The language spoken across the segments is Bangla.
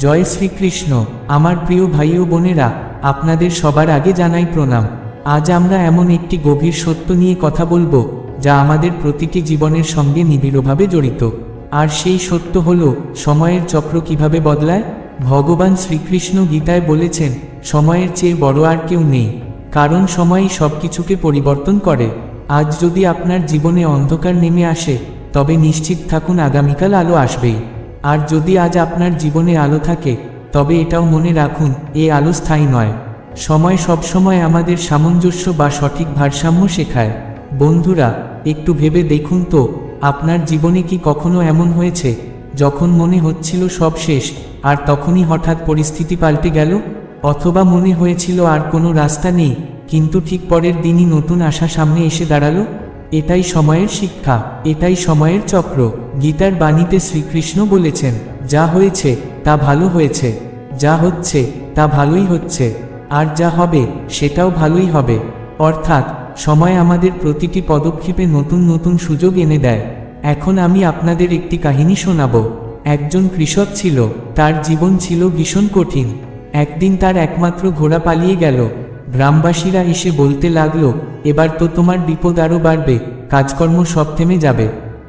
জয় শ্রীকৃষ্ণ। আমার প্রিয় ভাই ও বোনেরা, আপনাদের সবার আগে জানাই প্রণাম। আজ আমরা এমন একটি গভীর সত্য নিয়ে কথা বলব, যা আমাদের প্রতিটি জীবনের সঙ্গে নিবিড়ভাবে জড়িত। আর সেই সত্য হল, সময়ের চক্র কীভাবে বদলায়? ভগবান শ্রীকৃষ্ণ গীতায় বলেছেন, সময়ের চেয়ে বড় আর কেউ নেই, কারণ সময়ই সব কিছুকে পরিবর্তন করে। আজ যদি আপনার জীবনে অন্ধকার নেমে আসে, তবে নিশ্চিত থাকুন আগামীকাল আলো আসবেই। আর যদি আজ আপনার জীবনে আলো থাকে, তবে এটাও মনে রাখুন, এ আলো স্থায়ী নয়। সময় সবসময় আমাদের সামঞ্জস্য বা সঠিক ভারসাম্য শেখায়। বন্ধুরা, একটু ভেবে দেখুন তো, আপনার জীবনে কি কখনো এমন হয়েছে, যখন মনে হচ্ছিল সব শেষ, আর তখনই হঠাৎ পরিস্থিতি পাল্টে গেল? অথবা মনে হয়েছিল আর কোনো রাস্তা নেই, কিন্তু ঠিক পরের দিনই নতুন আশা সামনে এসে দাঁড়াল? এটাই সময়ের শিক্ষা, এটাই সময়ের চক্র। গীতার বাণীতে শ্রীকৃষ্ণ বলেছেন, যা হয়েছে, তা ভালো হয়েছে। যা হচ্ছে, তা ভালোই হচ্ছে। আর যা হবে, সেটাও ভালোই হবে। অর্থাৎ, সময় আমাদের প্রতিটি পদক্ষেপে নতুন নতুন সুযোগ এনে দেয়। এখন আমি আপনাদের একটি কাহিনী শোনাব। একজন কৃষক ছিল, তার জীবন ছিল ভীষণ কঠিন। একদিন তার একমাত্র ঘোড়া পালিয়ে গেল। গ্রামবাসীরা এসে বলতে লাগল, এবার তো তোমার বিপদ আরও বাড়বে, কাজকর্ম সব থেমে যাবে।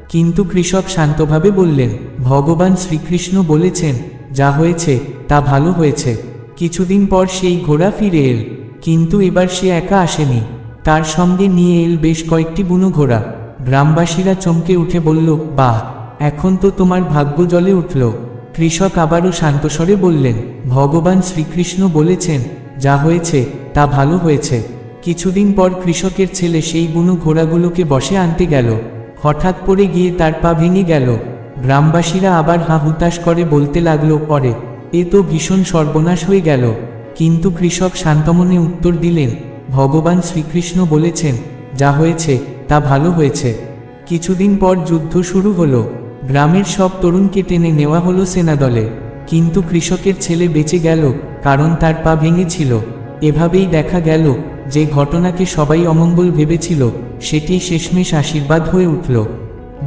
কিন্তু কৃষক শান্তভাবে বললেন, ভগবান শ্রীকৃষ্ণ বলেছেন, যা হয়েছে, তা ভালো হয়েছে। কিছুদিন পর সেই ঘোড়া ফিরে এল, কিন্তু এবার সে একা আসেনি। তার সঙ্গে নিয়ে এল বেশ কয়েকটি বুনো ঘোড়া। গ্রামবাসীরা চমকে উঠে বলল, বাহ, এখন তো তোমার ভাগ্য জলে উঠল। কৃষক আবারও শান্তস্বরে বললেন, ভগবান শ্রীকৃষ্ণ বলেছেন, যা হয়েছে তা ভালো হয়েছে। কিছুদিন পর কৃষকের ছেলে সেই বুনো ঘোড়াগুলোকে বসে আনতে গেল। হঠাৎ পড়ে গিয়ে তার পা ভেঙে গেল। গ্রামবাসীরা আবার হা হুতাশ করে বলতে লাগল পরে এ তো ভীষণ সর্বনাশ হয়ে গেল। কিন্তু কৃষক শান্তমনে উত্তর দিলেন, ভগবান শ্রীকৃষ্ণ বলেছেন, যা হয়েছে, তা ভালো হয়েছে। কিছুদিন পর যুদ্ধ শুরু হলো। গ্রামের সব তরুণকে টেনে নেওয়া হলো সেনাদলে। কিন্তু কৃষকের ছেলে বেঁচে গেল, কারণ তার পা ভেঙেছিল। এভাবেই দেখা গেল যে ঘটনাকে সবাই অমঙ্গল ভেবেছিল, সেটি শেষমেশ আশীর্বাদ হয়ে উঠল।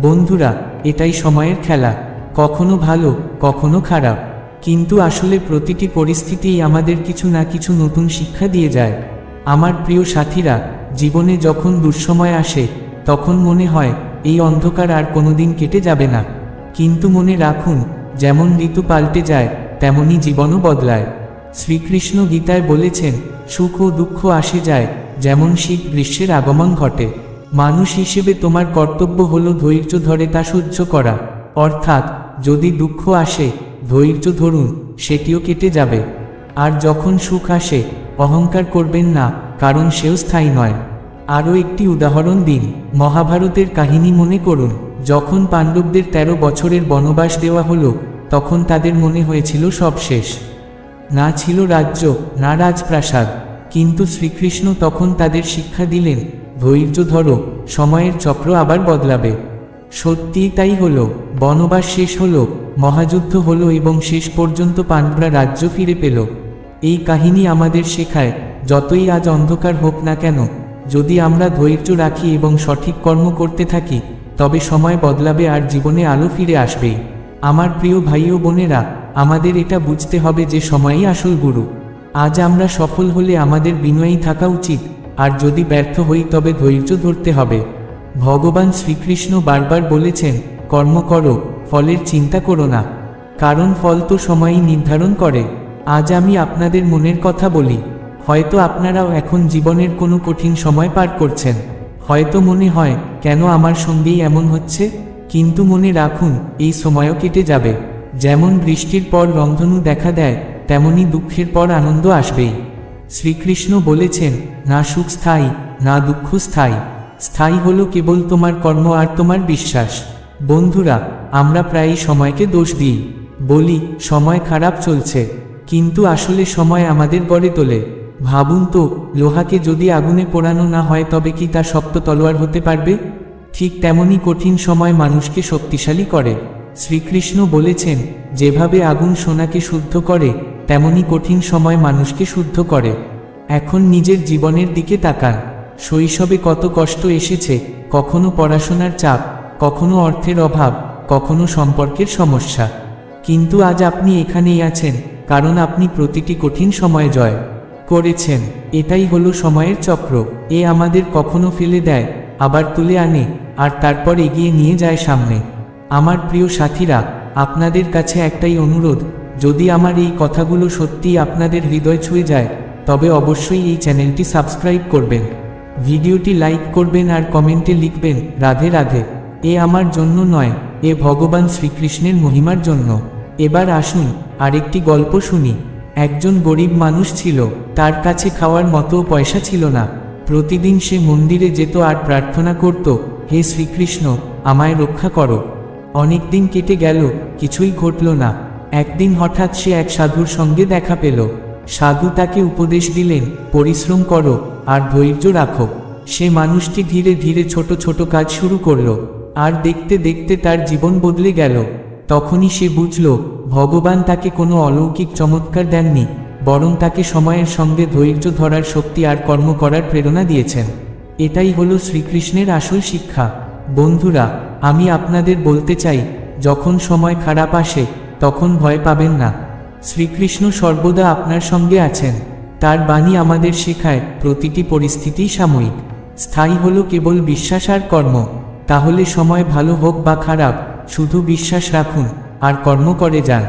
বন্ধুরা, এটাই সময়ের খেলা। কখনো ভালো, কখনো খারাপ। কিন্তু আসলে প্রতিটি পরিস্থিতিই আমাদের কিছু না কিছু নতুন শিক্ষা দিয়ে যায়। আমার প্রিয় সাথীরা, জীবনে যখন দুঃসময় আসে, তখন মনে হয়, এই অন্ধকার আর কোনোদিন কেটে যাবে না। কিন্তু মনে রাখুন, যেমন ঋতু পাল্টে যায়, তেমনি জীবনও বদলায়। শ্রীকৃষ্ণ গীতায় বলেছেন, সুখ ও দুঃখ আসে যায়, যেমন শীত গ্রীষ্মের আগমন ঘটে। মানুষ হিসেবে তোমার কর্তব্য হল ধৈর্য ধরে তা সহ্য করা। অর্থাৎ, যদি দুঃখ আসে, ধৈর্য ধরুন, সেটিও কেটে যাবে। আর যখন সুখ আসে, অহংকার করবেন না, কারণ সেও স্থায়ী নয়। আরও একটি উদাহরণ দিন, মহাভারতের কাহিনী মনে করুন। যখন পাণ্ডবদের ১৩ বছরের বনবাস দেওয়া হলো, তখন তাদের মনে হয়েছিল সব শেষ না ছিল রাজ্য, না রাজপ্রাসাদ। কিন্তু শ্রীকৃষ্ণ তখন তাদের শিক্ষা দিলেন, ধৈর্য ধরো, সময়ের চক্র আবার বদলাবে। সত্যিই তাই হলো, বনবাস শেষ হলো, মহাযুদ্ধ হলো এবং শেষ পর্যন্ত পাণ্ডবরা রাজ্য ফিরে পেল। এই কাহিনী আমাদের শেখায়, যতই আজ অন্ধকার হোক না কেন, যদি আমরা ধৈর্য রাখি এবং সঠিক কর্ম করতে থাকি, তবে সময় বদলাবে আর জীবনে আলো ফিরে আসবে আমার প্রিয় ভাই ও বোনেরা আমাদের এটা বুঝতে হবে যে সময়ই আসল গুরু। আজ আমরা সফল হলে আমাদের বিনয়ী থাকা উচিত, আর যদি ব্যর্থ হই তবে ধৈর্য ধরতে হবে। ভগবান শ্রীকৃষ্ণ বারবার বলেছেন, কর্ম করো, ফলের চিন্তা করো না, কারণ ফল তো সময়ই নির্ধারণ করে। আজ আমি আপনাদের মনের কথা বলি, হয়তো আপনারাও এখন জীবনের কোনো কঠিন সময় পার করছেন। হয়তো মনে হয়, কেন আমার সঙ্গেই এমন হচ্ছে? কিন্তু মনে রাখুন, এই সময়ও কেটে যাবে। যেমন বৃষ্টির পর রন্ধনু দেখা দেয়, তেমনি দুঃখের পর আনন্দ আসবেই শ্রীকৃষ্ণ বলেছেন, না সুখ স্থায়ী, না দুঃখ স্থায়ী। স্থায়ী হলো কেবল তোমার কর্ম আর তোমার বিশ্বাস। বন্ধুরা, আমরা প্রায়ই সময়কে দোষ দিই। বলি, সময় খারাপ চলছে, কিন্তু আসলে সময় আমাদের গড়ে তোলে। ভাবুন তো, লোহাকে যদি আগুনে পোড়ানো না হয় তবে কি তা শক্ত তলোয়ার হতে পারবে? ঠিক তেমনি কঠিন সময় মানুষকে শক্তিশালী করে। শ্রীকৃষ্ণ বলেছেন, যেভাবে আগুন সোনাকে শুদ্ধ করে, তেমনি কঠিন সময় মানুষকে শুদ্ধ করে। এখন নিজের জীবনের দিকে তাকান। শৈশবে কত কষ্ট এসেছে, কখনো পড়াশোনার চাপ, কখনো অর্থের অভাব, কখনো সম্পর্কের সমস্যা। কিন্তু আজ আপনি এখানেই আছেন, কারণ আপনি প্রতিটি কঠিন সময় জয় করেছেন। এটাই হলো সময়ের চক্র। এ আমাদের কখনো ফেলে দেয়, আবার তুলে আনে, আর তারপর এগিয়ে নিয়ে যায় সামনে। আমার প্রিয় সাথীরা, আপনাদের কাছে একটাই অনুরোধ, যদি আমার এই কথাগুলো সত্যিই আপনাদের হৃদয় ছুঁয়ে যায়, তবে অবশ্যই এই চ্যানেলটি সাবস্ক্রাইব করবেন। ভিডিওটি লাইক করবেন আর কমেন্টে লিখবেন, রাধে রাধে। এ আমার জন্য নয়, এ ভগবান শ্রীকৃষ্ণের মহিমার জন্য। এবার আসুন, আরেকটি গল্প শুনি। একজন গরিব মানুষ ছিল, তার কাছে খাওয়ার মতো পয়সা ছিল না। প্রতিদিন সে মন্দিরে যেত আর প্রার্থনা করত, হে শ্রীকৃষ্ণ, আমায় রক্ষা করো। অনেক দিন কেটে গেল, কিছুই ঘটল না। একদিন হঠাৎ সে এক সাধুর সঙ্গে দেখা পেল। সাধু তাকে উপদেশ দিলেন, পরিশ্রম করো আর ধৈর্য রাখো। সে মানুষটি ধীরে ধীরে ছোট ছোট কাজ শুরু করল, আর দেখতে দেখতে তার জীবন বদলে গেল। তখনই সে বুঝল, ভগবান তাকে কোনো অলৌকিক চমৎকার দেননি, বরং তাকে সময়ের সঙ্গে ধৈর্য ধরার শক্তি আর কর্ম করার প্রেরণা দিয়েছেন। এটাই হলো শ্রীকৃষ্ণের আসল শিক্ষা। বন্ধুরা আমি আপনাদের বলতে চাই, যখন সময় খারাপ আসে, তখন ভয় পাবেন না। শ্রীকৃষ্ণ সর্বদা আপনার সঙ্গে আছেন। তার বাণী আমাদের শেখায়, প্রতিটি পরিস্থিতিই সাময়িক। স্থায়ী হলো কেবল বিশ্বাস আর কর্ম। তাহলে সময় ভালো হোক বা খারাপ, শুধু বিশ্বাস রাখুন, আর কর্ম করে যান।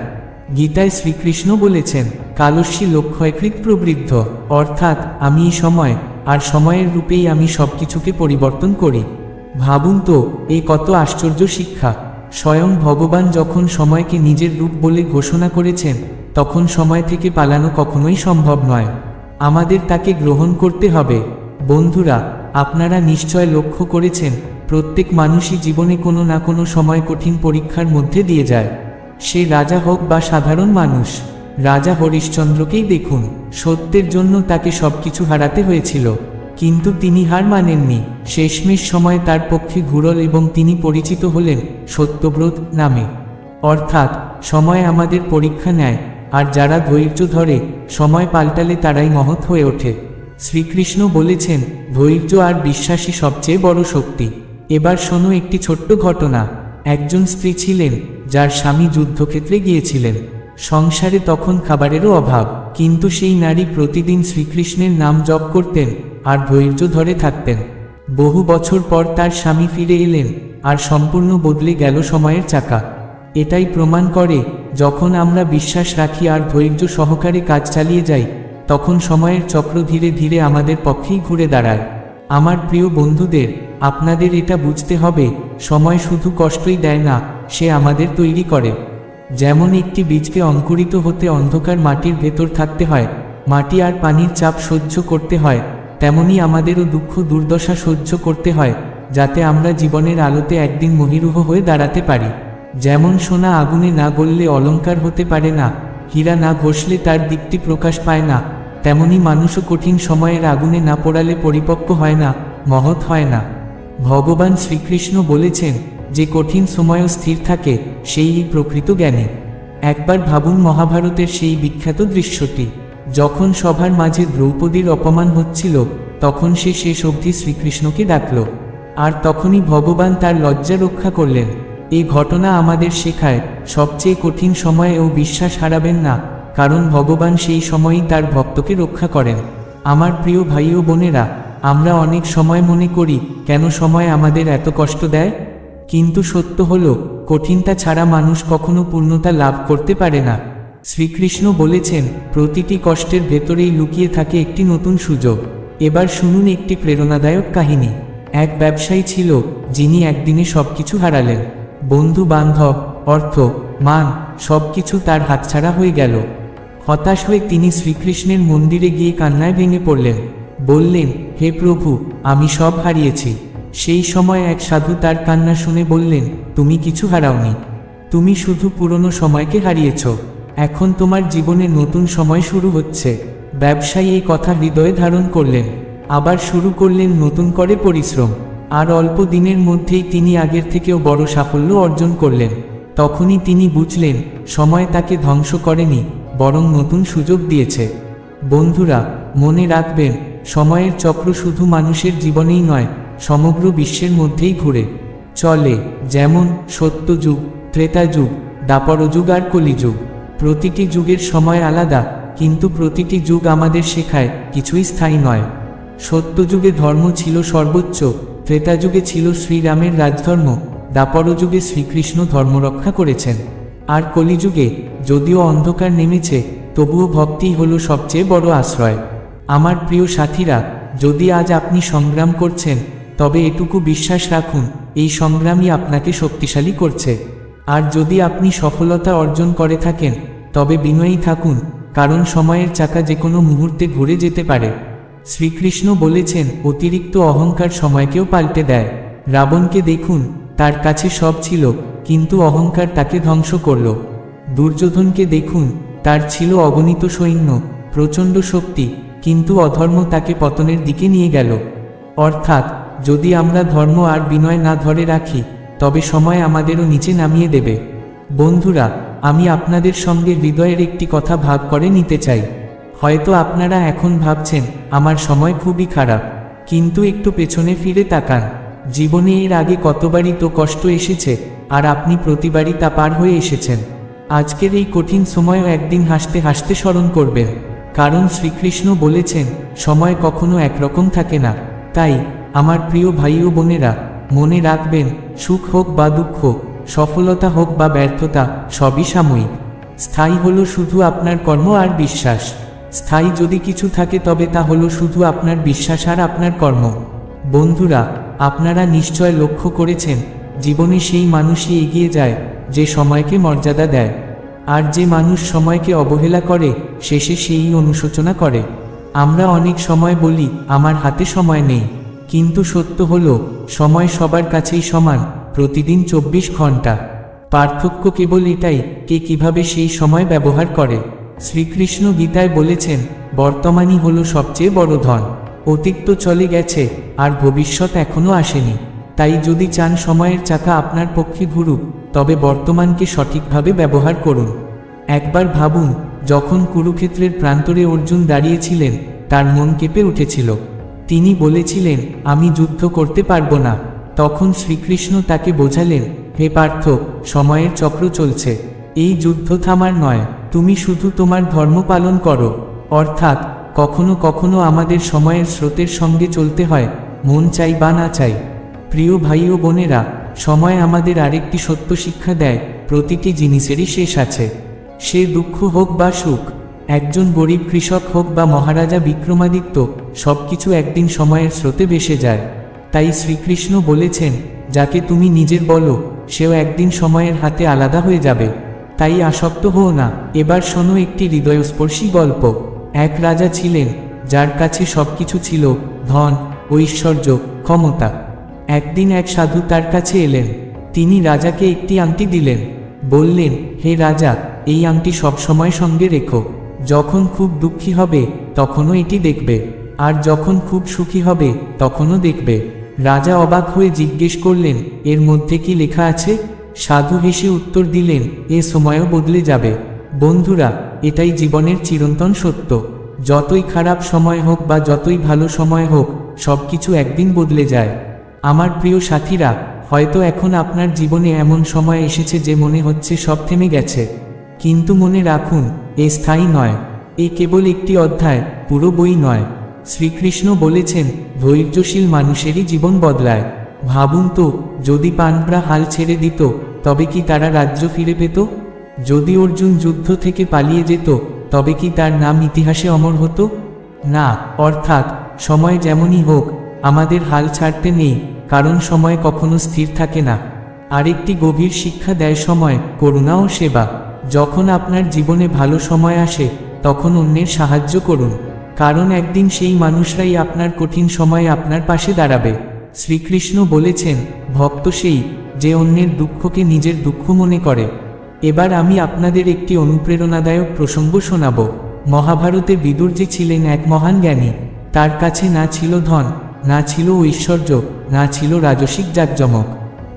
গীতায় শ্রীকৃষ্ণ বলেছেন, কালস্যি লক্ষ্যকৃত প্রবৃদ্ধ। অর্থাৎ, আমি সময়, আর সময়ের রূপেই আমি সবকিছুকে পরিবর্তন করি। ভাবুন তো, এ কত আশ্চর্য শিক্ষা। স্বয়ং ভগবান যখন সময়কে নিজের রূপ বলে ঘোষণা করেছেন, তখন সময় থেকে পালানো কখনোই সম্ভব নয়। আমাদের তাকে গ্রহণ করতে হবে। বন্ধুরা, আপনারা নিশ্চয় লক্ষ্য করেছেন, প্রত্যেক মানুষই জীবনে কোনো না কোনো সময় কঠিন পরীক্ষার মধ্যে দিয়ে যায়। সে রাজা হোক বা সাধারণ মানুষ, রাজা হরিশ্চন্দ্রকেই দেখুন। সত্যের জন্য তাকে সবকিছু হারাতে হয়েছিল। কিন্তু তিনি হার মানেননি। শেষমেশ সময় তার পক্ষে ঘুরল এবং তিনি পরিচিত হলেন সত্যব্রত নামে। অর্থাৎ, সময় আমাদের পরীক্ষা নেয়, আর যারা ধৈর্য ধরে, সময় পাল্টালে তারাই মহৎ হয়ে ওঠে। শ্রীকৃষ্ণ বলেছেন, ধৈর্য আর বিশ্বাসী সবচেয়ে বড় শক্তি। এবার শোনো একটি ছোট্ট ঘটনা। একজন স্ত্রী ছিলেন, যার স্বামী যুদ্ধক্ষেত্রে গিয়েছিলেন। সংসারে তখন খাবারেরও অভাব। কিন্তু সেই নারী প্রতিদিন শ্রীকৃষ্ণের নাম জপ করতেন আর ধৈর্য ধরে থাকতেন। বহু বছর পর তার স্বামী ফিরে এলেন আর সম্পূর্ণ বদলে গেল সময়ের চাকা। এটাই প্রমাণ করে, যখন আমরা বিশ্বাস রাখি আর ধৈর্য সহকারে কাজ চালিয়ে যাই, তখন সময়ের চক্র ধীরে ধীরে আমাদের পক্ষেই ঘুরে দাঁড়ায়। আমার প্রিয় বন্ধুদের, আপনাদের এটা বুঝতে হবে, সময় শুধু কষ্টই দেয় না, সে আমাদের তৈরি করে। যেমন একটি বীজকে অঙ্কুরিত হতে অন্ধকার মাটির ভেতর থাকতে হয়, মাটি আর পানির চাপ সহ্য করতে হয়, তেমনি আমাদেরও দুঃখ দুর্দশা সহ্য করতে হয়, যাতে আমরা জীবনের আলোতে একদিন মহিরুহ হয়ে দাঁড়াতে পারি। যেমন সোনা আগুনে না গললে অলঙ্কার হতে পারে না, হীরা না ঘষলে তার দীপ্তি প্রকাশ পায় না, তেমনি মানুষও কঠিন সময়ের আগুনে না পোড়ালে পরিপক্ক হয় না, মহৎ হয় না। ভগবান শ্রীকৃষ্ণ বলেছেন যে কঠিন সময়ও স্থির থাকে, সেই প্রকৃত জ্ঞানী। একবার ভাবুন মহাভারতের সেই বিখ্যাত দৃশ্যটি। যখন সভার মাঝে দ্রৌপদীর অপমান হচ্ছিল, তখন সে শেষ অবধি শ্রীকৃষ্ণকে ডাকল। আর তখনই ভগবান তার লজ্জা রক্ষা করলেন। এই ঘটনা আমাদের শেখায়, সবচেয়ে কঠিন সময়েও বিশ্বাস হারাবেন না, কারণ ভগবান সেই সময়ই তার ভক্তকে রক্ষা করেন। আমার প্রিয় ভাই ও বোনেরা, আমরা অনেক সময় মনে করি, কেন সময় আমাদের এত কষ্ট দেয়? কিন্তু সত্য হল, কঠিনতা ছাড়া মানুষ কখনো পূর্ণতা লাভ করতে পারে না। শ্রীকৃষ্ণ বলেছেন, প্রতিটি কষ্টের ভেতরেই লুকিয়ে থাকে একটি নতুন সুযোগ। এবার শুনুন একটি প্রেরণাদায়ক কাহিনী। এক ব্যবসায়ী ছিল, যিনি একদিনে সবকিছু হারালেন। বন্ধু বান্ধব অর্থ, মান, সবকিছু তার হাতছাড়া হয়ে গেল। হতাশ হয়ে তিনি শ্রীকৃষ্ণের মন্দিরে গিয়ে কান্নায় ভেঙে পড়লেন। বললেন, হে প্রভু, আমি সব হারিয়েছি। সেই সময় এক সাধু তার কান্না শুনে বললেন, তুমি কিছু হারাওনি। তুমি শুধু পুরনো সময়কে হারিয়েছ। এখন তোমার জীবনে নতুন সময় শুরু হচ্ছে। ব্যবসায়ী এই কথা হৃদয়ে ধারণ করলেন। আবার শুরু করলেন নতুন করে পরিশ্রম। আর অল্প দিনের মধ্যেই তিনি আগের থেকেও বড় সাফল্য অর্জন করলেন। তখনই তিনি বুঝলেন, সময় তাকে ধ্বংস করেনি, বরং নতুন সুযোগ দিয়েছে। বন্ধুরা, মনে রাখবেন, সময়ের চক্র শুধু মানুষের জীবনেই নয় সমগ্র বিশ্বের মধ্যেই ঘুরে। চলে যেমন সত্যযুগ ত্রেতা যুগ দাপর যুগ আর কলিযুগ। প্রতিটি যুগের সময় আলাদা, কিন্তু প্রতিটি যুগ আমাদের শেখায় কিছুই স্থায়ী নয়। সত্যযুগে ধর্ম ছিল সর্বোচ্চ ত্রেতা যুগে ছিল শ্রীরামের রাজধর্ম দাপর যুগে শ্রীকৃষ্ণ ধর্ম রক্ষা করেছেন। আর কলিযুগে যদিও অন্ধকার নেমেছে, তবুও ভক্তিই হল সবচেয়ে বড় আশ্রয়। আমার প্রিয় সাথীরা, যদি আজ আপনি সংগ্রাম করছেন তবে এটুকু বিশ্বাস রাখুন, এই সংগ্রামই আপনাকে শক্তিশালী করছে। আর যদি আপনি সফলতা অর্জন করে থাকেন, তবে বিনয়ী থাকুন, কারণ সময়ের চাকা যে কোনো মুহূর্তে ঘুরে যেতে পারে। শ্রীকৃষ্ণ বলেছেন, অতিরিক্ত অহংকার সময়কেও পাল্টে দেয়। রাবণকে দেখুন, তার কাছে সব ছিল, কিন্তু অহংকার তাকে ধ্বংস করল। দুর্যোধনকে দেখুন, তার ছিল অগণিত সৈন্য, প্রচণ্ড শক্তি, কিন্তু অধর্ম তাকে পতনের দিকে নিয়ে গেল। অর্থাৎ যদি আমরা ধর্ম আর বিনয় না ধরে রাখি, তবে সময় আমাদেরও নিচে নামিয়ে দেবে। বন্ধুরা, আমি আপনাদের সঙ্গে হৃদয়ের একটি কথা ভাগ করে নিতে চাই। হয়তো আপনারা এখন ভাবছেন, আমার সময় খুবই খারাপ। কিন্তু একটু পেছনে ফিরে তাকান। জীবনে এর আগে কতবারই তো কষ্ট এসেছে, আর আপনি প্রতিবারই তা পার হয়ে এসেছেন। আজকের এই কঠিন সময়ও একদিন হাসতে হাসতে স্মরণ করবেন। কারণ শ্রীকৃষ্ণ বলেছেন, সময় কখনো একরকম থাকে না। তাই আমার প্রিয় ভাই ও বোনেরা, মনে রাখবেন, সুখ হোক বা দুঃখ, সফলতা হোক বা ব্যর্থতা, সবই সাময়িক। স্থায়ী হলো শুধু আপনার কর্ম আর বিশ্বাস। স্থায়ী যদি কিছু থাকে তবে তা হলো শুধু আপনার বিশ্বাস আর আপনার কর্ম। বন্ধুরা, আপনারা নিশ্চয় লক্ষ্য করেছেন, জীবনে সেই মানুষই এগিয়ে যায়, যে সময়কে মর্যাদা দেয়। আর যে মানুষ সময়কে অবহেলা করে, শেষে সেই অনুশোচনা করে। আমরা অনেক সময় বলি, আমার হাতে সময় নেই। কিন্তু সত্য হল, সময় সবার কাছেই সমান, প্রতিদিন চব্বিশ ঘণ্টা পার্থক্য কেবল এটাই, কে কীভাবে সেই সময় ব্যবহার করে। শ্রীকৃষ্ণ গীতায় বলেছেন, বর্তমানই হলো সবচেয়ে বড় ধন। অতীত তো চলে গেছে, আর ভবিষ্যৎ এখনও আসেনি। তাই যদি চান সময়ের চাকা আপনার পক্ষে ঘুরুক, তবে বর্তমানকে সঠিকভাবে ব্যবহার করুন। একবার ভাবুন, যখন কুরুক্ষেত্রের প্রান্তরে অর্জুন দাঁড়িয়েছিলেন, তার মন কেঁপে উঠেছিল। তিনি বলেছিলেন, আমি যুদ্ধ করতে পারব না। তখন শ্রীকৃষ্ণ তাকে বোঝালেন, হে পার্থ, সময়ের চক্র চলছে। এই যুদ্ধ থামার নয়, তুমি শুধু তোমার ধর্ম পালন করো। অর্থাৎ, কখনো কখনো আমাদের সময়ের স্রোতের সঙ্গে চলতে হয়, মন চাই বা না চাই। প্রিয় ভাই ও বোনেরা, সময় আমাদের আরেকটি সত্য শিক্ষা দেয়, প্রতিটি জিনিসেরই শেষ আছে। সে দুঃখ হোক বা সুখ একজন গরিব কৃষক হোক বা মহারাজা বিক্রমাদিত্য, সবকিছু একদিন সময়ের স্রোতে ভেসে যায়। তাই শ্রীকৃষ্ণ বলেছেন, যাকে তুমি নিজের বলো, সেও একদিন সময়ের হাতে আলাদা হয়ে যাবে। তাই আসক্ত হও না। এবার শোনো একটি হৃদয়স্পর্শী গল্প। এক রাজা ছিলেন, যার কাছে সবকিছু ছিল, ধন, ঐশ্বর্য, ক্ষমতা। একদিন এক সাধু তার কাছে এলেন। তিনি রাজাকে একটি আংটি দিলেন। বললেন, হে রাজা, এই আংটি সবসময় সঙ্গে রেখো। যখন খুব দুঃখী হবে, তখনও এটি দেখবে। আর যখন খুব সুখী হবে, তখনও দেখবে। রাজা অবাক হয়ে জিজ্ঞেস করলেন, এর মধ্যে কি লেখা আছে? সাধু হেসে উত্তর দিলেন, এ সময়ও বদলে যাবে। বন্ধুরা, এটাই জীবনের চিরন্তন সত্য। যতই খারাপ সময় হোক বা যতই ভালো সময় হোক সব কিছু একদিন বদলে যায়। আমার প্রিয় সাথীরা, হয়তো এখন আপনার জীবনে এমন সময় এসেছে যে মনে হচ্ছে সব থেমে গেছে। কিন্তু মনে রাখুন এ স্থায়ী নয়। এ কেবল একটি অধ্যায়, পুরো বই নয়। শ্রীকৃষ্ণ বলেছেন, ধৈর্যশীল মানুষেরই জীবন বদলায়। ভাবুন তো, যদি পানপ্রা হাল ছেড়ে দিত, তবে কি তারা রাজ্য ফিরে পেত? যদি অর্জুন যুদ্ধ থেকে পালিয়ে যেত, তবে কি তার নাম ইতিহাসে অমর হতো? না, অর্থাৎ, সময় যেমনই হোক, আমাদের হাল ছাড়তে নেই, কারণ সময় কখনো স্থির থাকে না। আরেকটি গভীর শিক্ষা দেয় সময়, করুণা ও সেবা। যখন আপনার জীবনে ভালো সময় আসে, তখন অন্যের সাহায্য করুন। কারণ একদিন সেই মানুষরাই আপনার কঠিন সময়ে আপনার পাশে দাঁড়াবে। শ্রীকৃষ্ণ বলেছেন, ভক্ত সেই, যে অন্যের দুঃখকে নিজের দুঃখ মনে করে। এবার আমি আপনাদের একটি অনুপ্রেরণাদায়ক প্রসঙ্গ শোনাব। মহাভারতে বিদুর যে ছিলেন এক মহান জ্ঞানী, তার কাছে না ছিল ধন, না ছিল ঐশ্বর্য, না ছিল রাজসিক জাকজমক।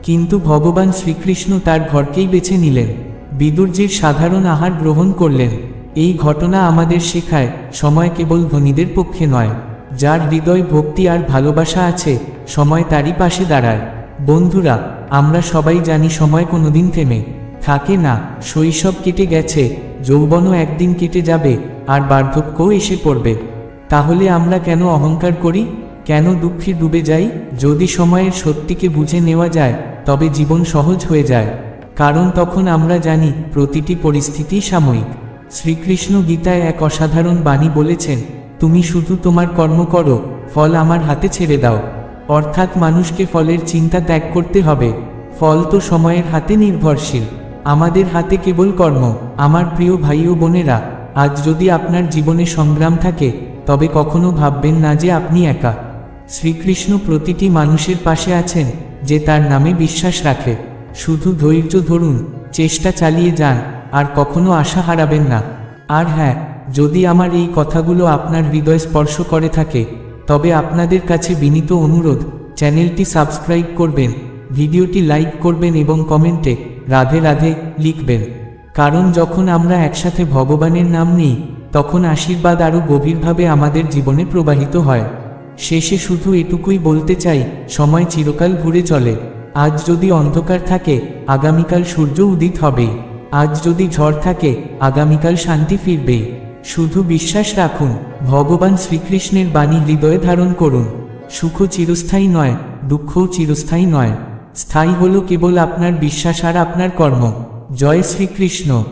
কিন্তু ভগবান শ্রীকৃষ্ণ তার ঘরকেই বেছে নিলেন। বিদুরজির সাধারণ আহার গ্রহণ করলেন। এই ঘটনা আমাদের শেখায়, সময় কেবল ধনীদের পক্ষে নয়, যার হৃদয় ভক্তি আর ভালোবাসা আছে, সময় তারই পাশে দাঁড়ায়। বন্ধুরা, আমরা সবাই জানি সময় কোনোদিন থেমে থাকে না, শৈশব কেটে গেছে, যৌবনও একদিন কেটে যাবে, আর বার্ধক্যও এসে পড়বে। তাহলে আমরা কেন অহংকার করি? কেন দুঃখে ডুবে যাই? যদি সময়ের সত্যিকে বুঝে নেওয়া যায়, তবে জীবন সহজ হয়ে যায়। কারণ তখন আমরা জানি প্রতিটি পরিস্থিতি সাময়িক। শ্রীকৃষ্ণ গীতায় এক অসাধারণ বাণী বলেছেন, তুমি শুধু তোমার কর্ম করো, ফল আমার হাতে ছেড়ে দাও। অর্থাৎ মানুষকে ফলের চিন্তা ত্যাগ করতে হবে। ফল তো সময়ের হাতে নির্ভরশীল। আমাদের হাতে কেবল কর্ম। আমার প্রিয় ভাই ও বোনেরা, আজ যদি আপনার জীবনে সংগ্রাম থাকে, তবে কখনো ভাববেন না যে আপনি একা। শ্রীকৃষ্ণ প্রতিটি মানুষের পাশে আছেন, যে তার নামে বিশ্বাস রাখে। শুধু ধৈর্য ধরুন, চেষ্টা চালিয়ে যান, আর কখনো আশা হারাবেন না। আর হ্যাঁ যদি আমার এই কথাগুলো আপনার হৃদয় স্পর্শ করে থাকে, তবে আপনাদের কাছে বিনীত অনুরোধ, চ্যানেলটি সাবস্ক্রাইব করবেন, ভিডিওটি লাইক করবেন এবং কমেন্টে রাধে রাধে লিখবেন। কারণ যখন আমরা একসাথে ভগবানের নাম নিই, তখন আশীর্বাদ আরও গভীরভাবে আমাদের জীবনে প্রবাহিত হয়। শেষে শুধু এটুকুই বলতে চাই, সময় চিরকাল ঘুরে চলে। আজ যদি অন্ধকার থাকে, আগামীকাল সূর্য উদিত হবে। আজ যদি ঝড় থাকে, আগামীকাল শান্তি ফিরবে। শুধু বিশ্বাস রাখুন, ভগবান শ্রীকৃষ্ণের বাণী হৃদয়ে ধারণ করুন। সুখ চিরস্থায়ী নয়, দুঃখও চিরস্থায়ী নয়। স্থায়ী হলো কেবল আপনার বিশ্বাস আর আপনার কর্ম। জয় শ্রীকৃষ্ণ।